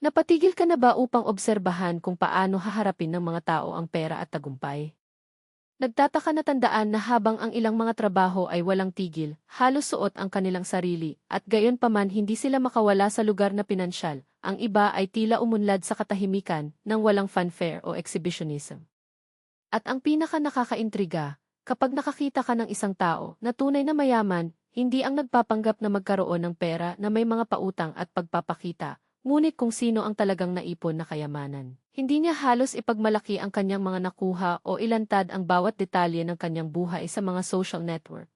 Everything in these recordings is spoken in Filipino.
Napatigil ka na ba upang obserbahan kung paano haharapin ng mga tao ang pera at tagumpay? Nagtataka na tandaan na habang ang ilang mga trabaho ay walang tigil, halos suot ang kanilang sarili, at gayon paman hindi sila makawala sa lugar na pinansyal, ang iba ay tila umunlad sa katahimikan ng walang fanfare o exhibitionism. At ang pinaka nakakaintriga, kapag nakakita ka ng isang tao na tunay na mayaman, hindi ang nagpapanggap na magkaroon ng pera na may mga pautang at pagpapakita, ngunit kung sino ang talagang naipon na kayamanan. Hindi niya halos ipagmalaki ang kanyang mga nakuha o ilantad ang bawat detalye ng kanyang buhay sa mga social network.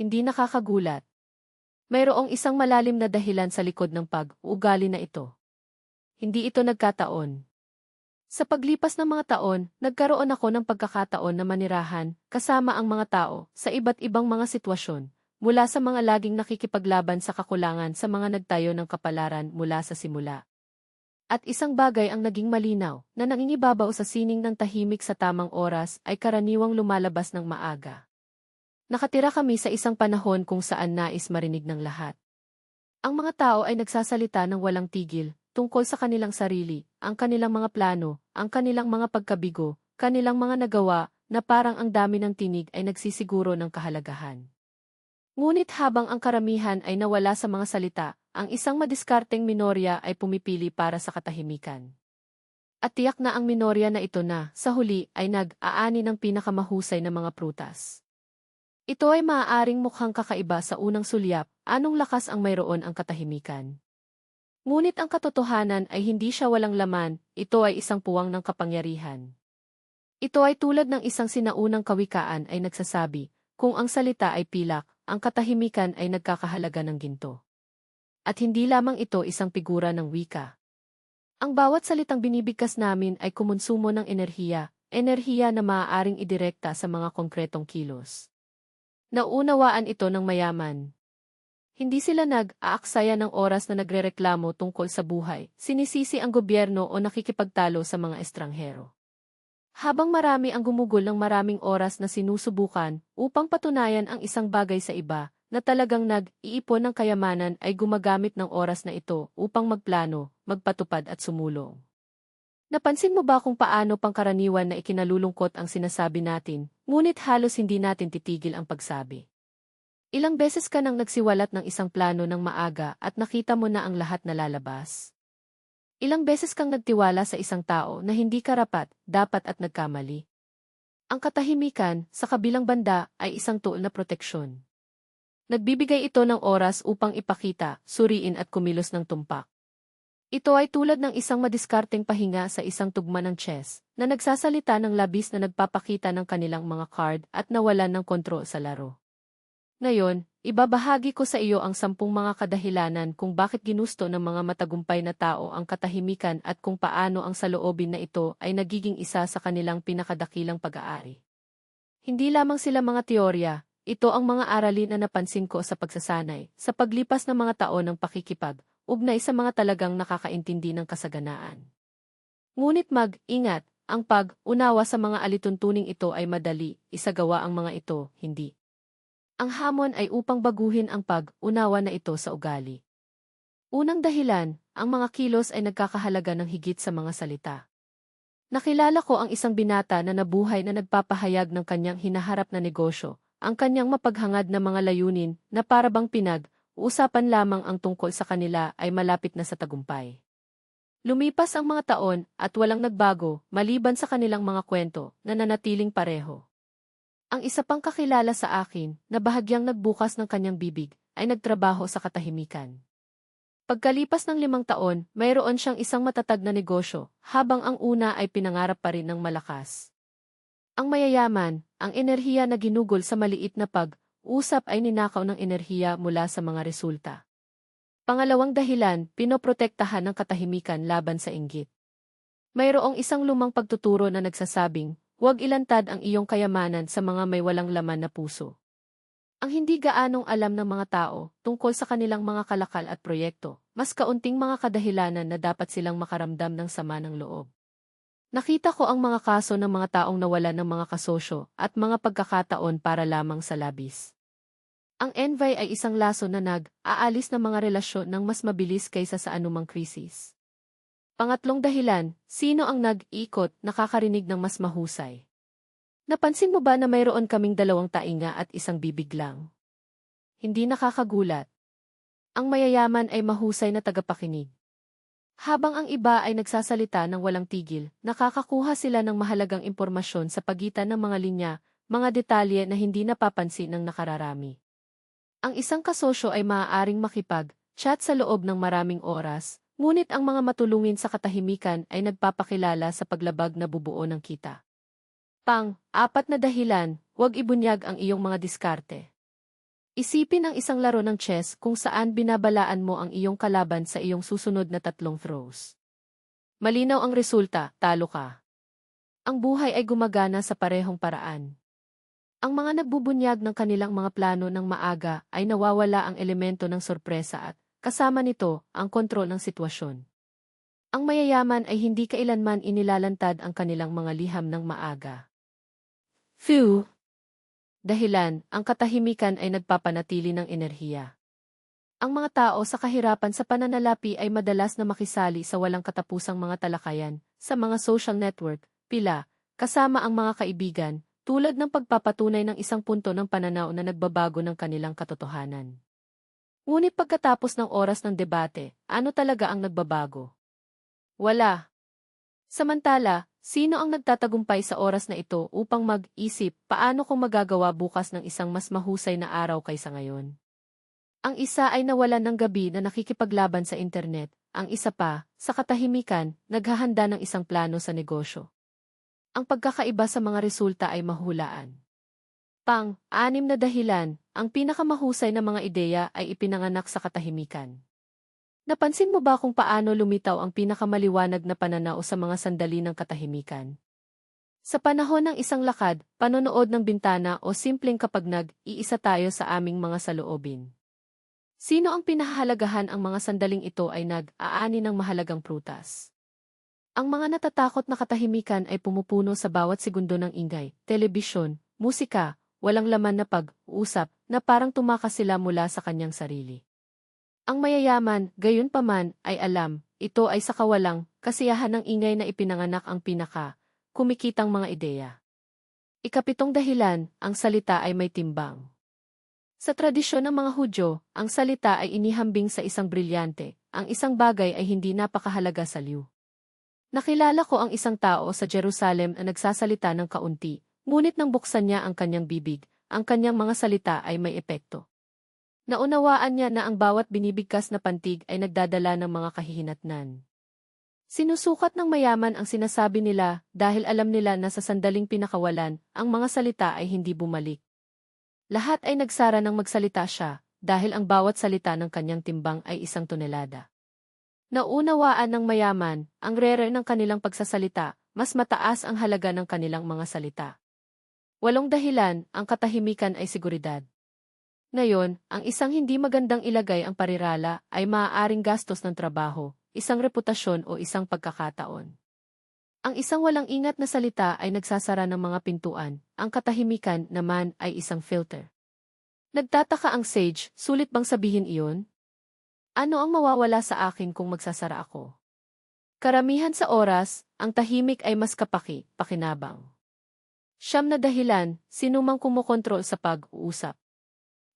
Hindi nakakagulat. Mayroong isang malalim na dahilan sa likod ng pag-ugali na ito. Hindi ito nagkataon. Sa paglipas ng mga taon, nagkaroon ako ng pagkakataon na manirahan, kasama ang mga tao, sa iba't ibang mga sitwasyon, mula sa mga laging nakikipaglaban sa kakulangan sa mga nagtayo ng kapalaran mula sa simula. At isang bagay ang naging malinaw, na nangingibabaw sa sining ng tahimik sa tamang oras ay karaniwang lumalabas ng maaga. Nakatira kami sa isang panahon kung saan nais marinig ng lahat. Ang mga tao ay nagsasalita ng walang tigil, tungkol sa kanilang sarili, ang kanilang mga plano, ang kanilang mga pagkabigo, kanilang mga nagawa, na parang ang dami ng tinig ay nagsisiguro ng kahalagahan. Ngunit habang ang karamihan ay nawala sa mga salita, ang isang madiskarteng minorya ay pumipili para sa katahimikan. At tiyak na ang minorya na ito na, sa huli, ay nag-aani ng pinakamahusay na mga prutas. Ito ay maaaring mukhang kakaiba sa unang sulyap, anong lakas ang mayroon ang katahimikan. Ngunit ang katotohanan ay hindi siya walang laman, ito ay isang puwang ng kapangyarihan. Ito ay tulad ng isang sinaunang kawikaan ay nagsasabi, kung ang salita ay pilak, ang katahimikan ay nagkakahalaga ng ginto. At hindi lamang ito isang figura ng wika. Ang bawat salitang binibigkas namin ay kumonsumo ng enerhiya, enerhiya na maaaring idirekta sa mga konkretong kilos. Naunawaan ito ng mayaman. Hindi sila nag-aaksaya ng oras na nagrereklamo tungkol sa buhay, sinisisi ang gobyerno o nakikipagtalo sa mga estranghero. Habang marami ang gumugol ng maraming oras na sinusubukan upang patunayan ang isang bagay sa iba, na talagang nag-iipon ng kayamanan ay gumagamit ng oras na ito upang magplano, magpatupad at sumulong. Napansin mo ba kung paano pangkaraniwan na ikinalulungkot ang sinasabi natin, ngunit halos hindi natin titigil ang pagsabi? Ilang beses ka nang nagsiwalat ng isang plano ng maaga at nakita mo na ang lahat nalalabas? Ilang beses kang nagtiwala sa isang tao na hindi karapat, dapat at nagkamali? Ang katahimikan, sa kabilang banda, ay isang tool na proteksyon. Nagbibigay ito ng oras upang ipakita, suriin at kumilos ng tumpak. Ito ay tulad ng isang madiskarteng pahinga sa isang tugma ng chess, na nagsasalita ng labis na nagpapakita ng kanilang mga card at nawalan ng kontrol sa laro. Ngayon, ibabahagi ko sa iyo ang sampung mga kadahilanan kung bakit ginusto ng mga matagumpay na tao ang katahimikan at kung paano ang saloobin na ito ay nagiging isa sa kanilang pinakadakilang pag-aari. Hindi lamang sila mga teorya, ito ang mga aralin na napansin ko sa pagsasanay, sa paglipas ng mga taon ng pakikipag, ugnay sa mga talagang nakakaintindi ng kasaganaan. Ngunit mag-ingat, ang pag-unawa sa mga alituntuning ito ay madali, isagawa ang mga ito, hindi. Ang hamon ay upang baguhin ang pag-unawa na ito sa ugali. Unang dahilan, ang mga kilos ay nagkakahalaga ng higit sa mga salita. Nakilala ko ang isang binata na nabuhay na nagpapahayag ng kanyang hinaharap na negosyo, ang kanyang mapaghangad na mga layunin na parabang pinag, usapan lamang ang tungkol sa kanila ay malapit na sa tagumpay. Lumipas ang mga taon at walang nagbago maliban sa kanilang mga kwento na nanatiling pareho. Ang isa pang kakilala sa akin, na bahagyang nagbukas ng kanyang bibig, ay nagtrabaho sa katahimikan. Pagkalipas ng limang taon, mayroon siyang isang matatag na negosyo, habang ang una ay pinangarap pa rin ng malakas. Ang mayayaman, ang enerhiya na ginugol sa maliit na pag-usap ay ninakaw ng enerhiya mula sa mga resulta. Pangalawang dahilan, pinoprotektahan ng katahimikan laban sa inggit. Mayroong isang lumang pagtuturo na nagsasabing, Huwag ilantad ang iyong kayamanan sa mga may walang laman na puso. Ang hindi gaanong alam ng mga tao tungkol sa kanilang mga kalakal at proyekto, mas kaunting mga kadahilanan na dapat silang makaramdam ng sama ng loob. Nakita ko ang mga kaso ng mga taong nawalan ng mga kasosyo at mga pagkakataon para lamang sa labis. Ang envy ay isang laso na nag-aalis ng mga relasyon ng mas mabilis kaysa sa anumang krisis. Pangatlong dahilan, sino ang nag-ikot nakakarinig ng mas mahusay? Napansin mo ba na mayroon kaming dalawang tainga at isang bibig lang? Hindi nakakagulat. Ang mayayaman ay mahusay na tagapakinig. Habang ang iba ay nagsasalita ng walang tigil, nakakakuha sila ng mahalagang impormasyon sa pagitan ng mga linya, mga detalye na hindi napapansin ng nakararami. Ang isang kasosyo ay maaaring makipag, chat sa loob ng maraming oras, ngunit ang mga matulungin sa katahimikan ay nagpapakilala sa paglabag na bubuo ng kita. Pang, apat na dahilan, huwag ibunyag ang iyong mga diskarte. Isipin ang isang laro ng chess kung saan binabalaan mo ang iyong kalaban sa iyong susunod na tatlong throws. Malinaw ang resulta, talo ka. Ang buhay ay gumagana sa parehong paraan. Ang mga nagbubunyag ng kanilang mga plano ng maaga ay nawawala ang elemento ng sorpresa at, kasama nito, ang kontrol ng sitwasyon. Ang mayayaman ay hindi kailanman inilalantad ang kanilang mga liham ng maaga. Phew! Dahilan, ang katahimikan ay nagpapanatili ng enerhiya. Ang mga tao sa kahirapan sa pananalapi ay madalas na makisali sa walang katapusang mga talakayan, sa mga social network, pila, kasama ang mga kaibigan, tulad ng pagpapatunay ng isang punto ng pananaw na nagbabago ng kanilang katotohanan. Ngunit pagkatapos ng oras ng debate, ano talaga ang nagbabago? Wala. Samantala, Sino ang nagtatagumpay sa oras na ito upang mag-isip paano kung magagawa bukas ng isang mas mahusay na araw kaysa ngayon? Ang isa ay nawalan ng gabi na nakikipaglaban sa internet, ang isa pa, sa katahimikan, naghahanda ng isang plano sa negosyo. Ang pagkakaiba sa mga resulta ay mahulaan. Pang, anim na dahilan, ang pinakamahusay na mga ideya ay ipinanganak sa katahimikan. Napansin mo ba kung paano lumitaw ang pinakamaliwanag na pananaw sa mga sandali ng katahimikan? Sa panahon ng isang lakad, panonood ng bintana o simpleng kapag nag-iisa tayo sa aming mga saloobin. Sino ang pinahahalagahan ang mga sandaling ito ay nag-aani ng mahalagang prutas? Ang mga natatakot na katahimikan ay pumupuno sa bawat segundo ng ingay, telebisyon, musika, walang laman na pag-uusap na parang tumakas sila mula sa kanyang sarili. Ang mayayaman, gayon paman, ay alam, ito ay sa kawalang, kasiyahan ng ingay na ipinanganak ang pinaka, kumikitang mga ideya. Ikapitong dahilan, ang salita ay may timbang. Sa tradisyon ng mga Hudyo, ang salita ay inihambing sa isang brilyante, ang isang bagay ay hindi napakahalaga sa liw. Nakilala ko ang isang tao sa Jerusalem na nagsasalita ng kaunti, ngunit nang buksan niya ang kanyang bibig, ang kanyang mga salita ay may epekto. Naunawaan niya na ang bawat binibigkas na pantig ay nagdadala ng mga kahihinatnan. Sinusukat ng mayaman ang sinasabi nila dahil alam nila na sa sandaling pinakawalan, ang mga salita ay hindi bumalik. Lahat ay nagsara ng magsalita siya dahil ang bawat salita ng kanyang timbang ay isang tonelada. Naunawaan ng mayaman, ang rere ng kanilang pagsasalita, mas mataas ang halaga ng kanilang mga salita. Walong dahilan, ang katahimikan ay seguridad. Ngayon, ang isang hindi magandang ilagay ang parirala ay maaaring gastos ng trabaho, isang reputasyon o isang pagkakataon. Ang isang walang ingat na salita ay nagsasara ng mga pintuan, ang katahimikan naman ay isang filter. Nagtataka ang sage, sulit bang sabihin iyon? Ano ang mawawala sa akin kung magsasara ako? Karamihan sa oras, ang tahimik ay mas kapaki, pakinabang. Siyam na dahilan, sinumang kumukontrol sa pag-uusap.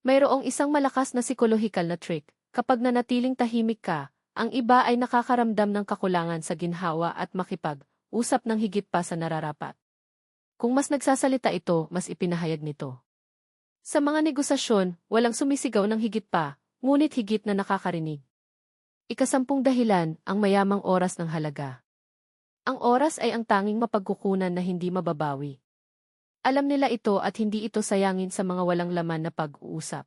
Mayroong isang malakas na psikolohikal na trick. Kapag nanatiling tahimik ka, ang iba ay nakakaramdam ng kakulangan sa ginhawa at makipag-usap ng higit pa sa nararapat. Kung mas nagsasalita ito, mas ipinahayag nito. Sa mga negosasyon, walang sumisigaw ng higit pa, ngunit higit na nakakarinig. Ikasampung dahilan, ang mayamang oras ng halaga. Ang oras ay ang tanging mapagkukunan na hindi mababawi. Alam nila ito at hindi ito sayangin sa mga walang laman na pag-uusap.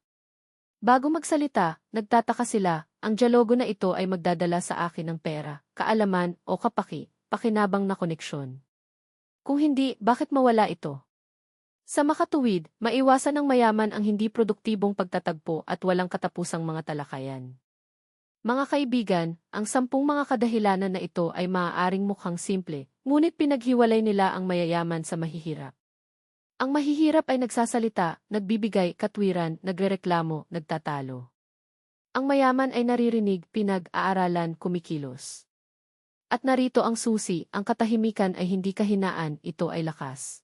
Bago magsalita, nagtataka sila, ang dialogo na ito ay magdadala sa akin ng pera, kaalaman o kapaki, pakinabang na koneksyon. Kung hindi, bakit mawala ito? Sa makatuwid, maiwasan ng mayaman ang hindi produktibong pagtatagpo at walang katapusang mga talakayan. Mga kaibigan, ang sampung mga kadahilanan na ito ay maaaring mukhang simple, ngunit pinaghiwalay nila ang mayayaman sa mahihirap. Ang mahihirap ay nagsasalita, nagbibigay, katwiran, nagrereklamo, nagtatalo. Ang mayaman ay naririnig, pinag-aaralan, kumikilos. At narito ang susi, ang katahimikan ay hindi kahinaan, ito ay lakas.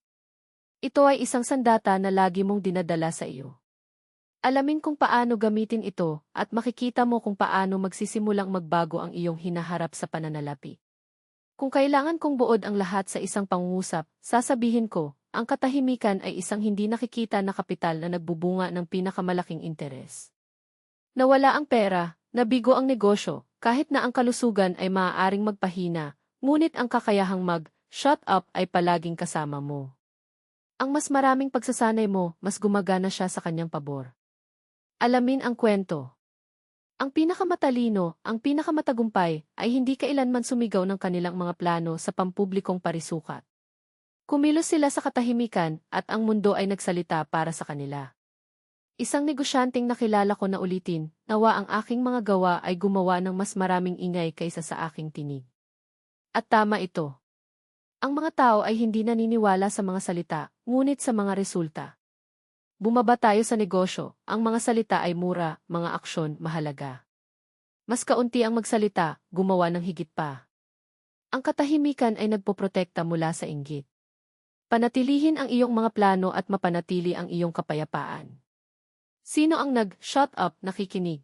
Ito ay isang sandata na lagi mong dinadala sa iyo. Alamin kung paano gamitin ito at makikita mo kung paano magsisimulang magbago ang iyong hinaharap sa pananalapi. Kung kailangan kong buod ang lahat sa isang pangungusap, sasabihin ko, ang katahimikan ay isang hindi nakikita na kapital na nagbubunga ng pinakamalaking interes. Nawala ang pera, nabigo ang negosyo, kahit na ang kalusugan ay maaaring magpahina, ngunit ang kakayahang mag-shut up ay palaging kasama mo. Ang mas maraming pagsasanay mo, mas gumagana siya sa kanyang pabor. Alamin ang kwento. Ang pinakamatalino, ang pinakamatagumpay, ay hindi kailanman sumigaw ng kanilang mga plano sa pampublikong parisukat. Kumilos sila sa katahimikan at ang mundo ay nagsalita para sa kanila. Isang negosyanteng nakilala ko na ulitin, nawa ang aking mga gawa ay gumawa ng mas maraming ingay kaysa sa aking tinig. At tama ito. Ang mga tao ay hindi naniniwala sa mga salita, ngunit sa mga resulta. Bumaba tayo sa negosyo, ang mga salita ay mura, mga aksyon mahalaga. Mas kaunti ang magsalita, gumawa ng higit pa. Ang katahimikan ay nagpoprotekta mula sa inggit. Panatilihin ang iyong mga plano at mapanatili ang iyong kapayapaan. Sino ang nag-shut up nakikinig?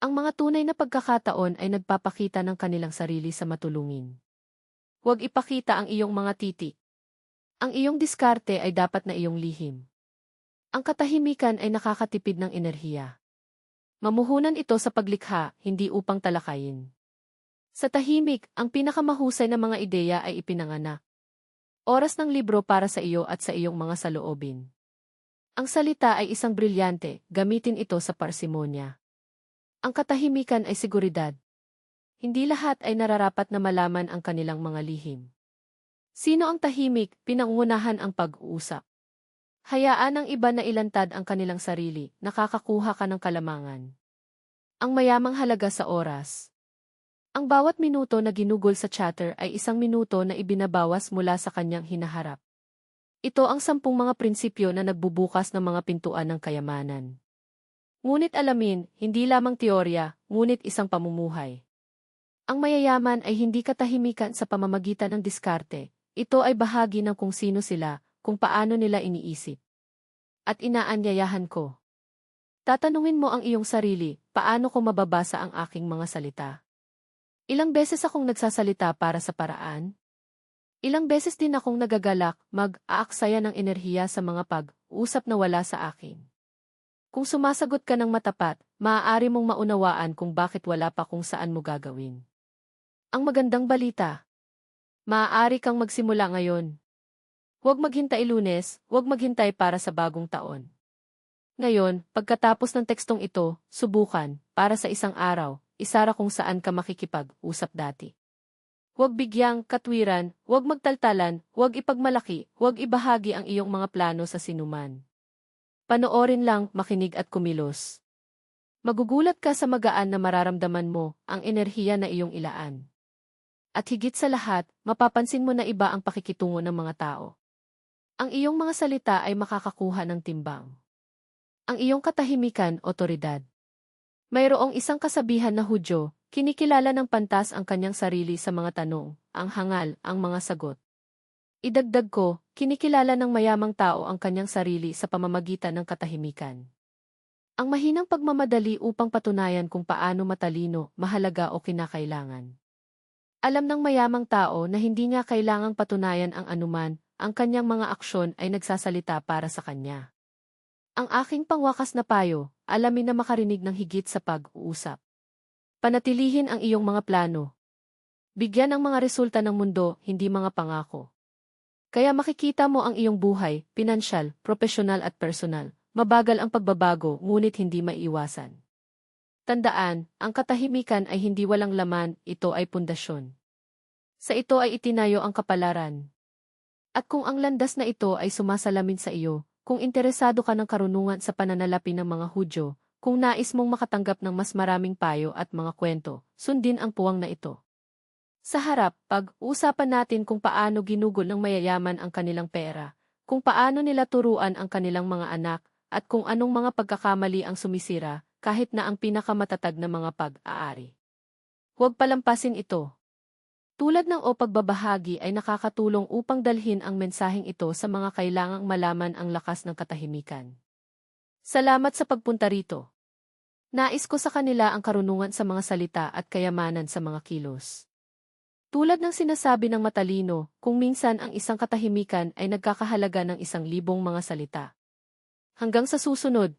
Ang mga tunay na pagkakataon ay nagpapakita ng kanilang sarili sa matulungin. Huwag ipakita ang iyong mga titik. Ang iyong diskarte ay dapat na iyong lihim. Ang katahimikan ay nakakatipid ng enerhiya. Mamuhunan ito sa paglikha, hindi upang talakayin. Sa tahimik, ang pinakamahusay na mga ideya ay ipinanganak. Oras ng libro para sa iyo at sa iyong mga saloobin. Ang salita ay isang brilyante, gamitin ito sa parsimonya. Ang katahimikan ay seguridad. Hindi lahat ay nararapat na malaman ang kanilang mga lihim. Sino ang tahimik, pinangunahan ang pag-uusap. Hayaan ng iba na ilantad ang kanilang sarili, nakakakuha ka ng kalamangan. Ang mayamang halaga sa oras. Ang bawat minuto na ginugol sa chatter ay isang minuto na ibinabawas mula sa kanyang hinaharap. Ito ang sampung mga prinsipyo na nagbubukas ng mga pintuan ng kayamanan. Ngunit alamin, hindi lamang teorya, ngunit isang pamumuhay. Ang mayayaman ay hindi katahimikan sa pamamagitan ng diskarte, ito ay bahagi ng kung sino sila, kung paano nila iniisip. At inaanyayahan ko. Tatanungin mo ang iyong sarili, paano ko mababasa ang aking mga salita? Ilang beses akong nagsasalita para sa paraan? Ilang beses din akong nagagalak, mag-aaksaya ng enerhiya sa mga pag-usap na wala sa akin. Kung sumasagot ka ng matapat, maaari mong maunawaan kung bakit wala pa kung saan mo gagawin. Ang magandang balita. Maaari kang magsimula ngayon, Huwag maghintay lunes, huwag maghintay para sa bagong taon. Ngayon, pagkatapos ng tekstong ito, subukan, para sa isang araw, isara kung saan ka makikipag-usap dati. Huwag bigyang, katwiran, huwag magtaltalan, huwag ipagmalaki, huwag ibahagi ang iyong mga plano sa sinuman. Panoorin lang, makinig at kumilos. Magugulat ka sa magaan na mararamdaman mo, ang enerhiya na iyong ilaan. At higit sa lahat, mapapansin mo na iba ang pakikitungo ng mga tao. Ang iyong mga salita ay makakakuha ng timbang. Ang iyong katahimikan, otoridad. Mayroong isang kasabihan na Hudyo, kinikilala ng pantas ang kanyang sarili sa mga tanong, ang hangal, ang mga sagot. Idagdag ko, kinikilala ng mayamang tao ang kanyang sarili sa pamamagitan ng katahimikan. Ang mahinang pagmamadali upang patunayan kung paano matalino, mahalaga o kinakailangan. Alam ng mayamang tao na hindi nga kailangang patunayan ang anuman, ang kanyang mga aksyon ay nagsasalita para sa kanya. Ang aking pangwakas na payo, alamin na makarinig ng higit sa pag-uusap. Panatilihin ang iyong mga plano. Bigyan ang mga resulta ng mundo, hindi mga pangako. Kaya makikita mo ang iyong buhay, pinansyal, profesional at personal. Mabagal ang pagbabago, ngunit hindi maiiwasan. Tandaan, ang katahimikan ay hindi walang laman, ito ay pundasyon. Sa ito ay itinayo ang kapalaran, at kung ang landas na ito ay sumasalamin sa iyo, kung interesado ka ng karunungan sa pananalapi ng mga Hudyo, kung nais mong makatanggap ng mas maraming payo at mga kwento, sundin ang puwang na ito. Sa harap, pag-usapan natin kung paano ginugol ng mayayaman ang kanilang pera, kung paano nila turuan ang kanilang mga anak, at kung anong mga pagkakamali ang sumisira, kahit na ang pinakamatatag na mga pag-aari. Huwag palampasin ito. Tulad ng o pagbabahagi ay nakakatulong upang dalhin ang mensaheng ito sa mga kailangang malaman ang lakas ng katahimikan. Salamat sa pagpunta rito. Nais ko sa kanila ang karunungan sa mga salita at kayamanan sa mga kilos. Tulad ng sinasabi ng matalino, kung minsan ang isang katahimikan ay nagkakahalaga ng isang libong mga salita. Hanggang sa susunod,